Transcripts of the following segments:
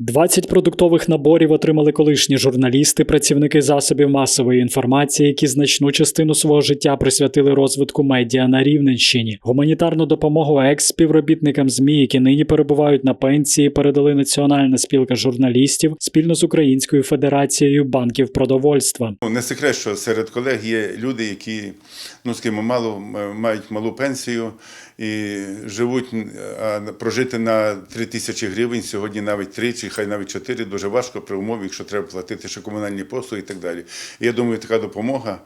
20 продуктових наборів отримали колишні журналісти, працівники засобів масової інформації, які значну частину свого життя присвятили розвитку медіа на Рівненщині. Гуманітарну допомогу екс-співробітникам ЗМІ, які нині перебувають на пенсії, передали Національна спілка журналістів спільно з Українською федерацією банків продовольства. Ну, Не секрет, що серед колег є люди, які ну, скажімо, мало, мають малу пенсію і живуть, а прожити на 3 тисячі гривень, сьогодні навіть 3 чи хай навіть 4 дуже важко при умові, якщо треба платити ще комунальні послуги і так далі. І я думаю, така допомога.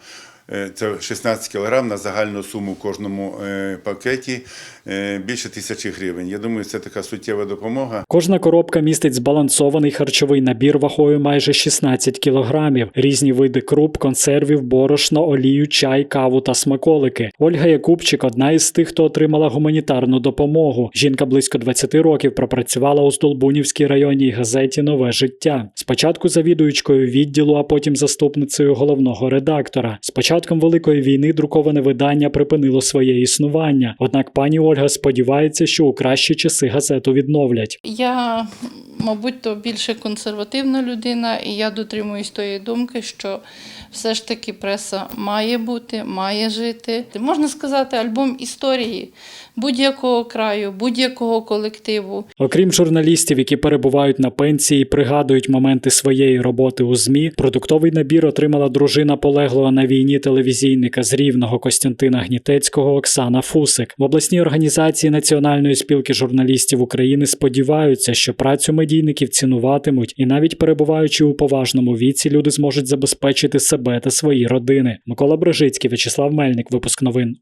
Е, Це 16 кг на загальну суму в кожному е, пакеті е, більше тисячі гривень. Я думаю, це така суттєва допомога. Кожна коробка містить збалансований харчовий набір вагою майже 16 кілограмів, різні види круп, консервів, борошно, олію, чай, каву та смаколики. Ольга Якубчик одна із тих, хто отримала гуманітарну допомогу. Жінка близько 20 років пропрацювала у Здолбунівській районній газеті Нове життя. Спочатку завідуючкою відділу, а потім заступницею головного редактора. З початком великої війни друковане видання припинило своє існування. Однак пані Ольга сподівається, що у кращі часи газету відновлять. Я, мабуть, то більше консервативна людина, і я дотримуюсь тої думки, що все ж таки преса має бути, має жити. Можна сказати, альбом історії будь-якого краю, будь-якого колективу. Окрім журналістів, які перебувають на пенсії, пригадують моменти своєї роботи у ЗМІ. Продуктовий набір отримала дружина полеглого на війні телевізійника з Рівного Костянтина Гнітецького Оксана Фусик. В обласній організації Національної спілки журналістів України сподіваються, що працю медійників цінуватимуть, і навіть перебуваючи у поважному віці, люди зможуть забезпечити себе та свої родини. Микола Брижицький, Вячеслав Мельник, випуск новин.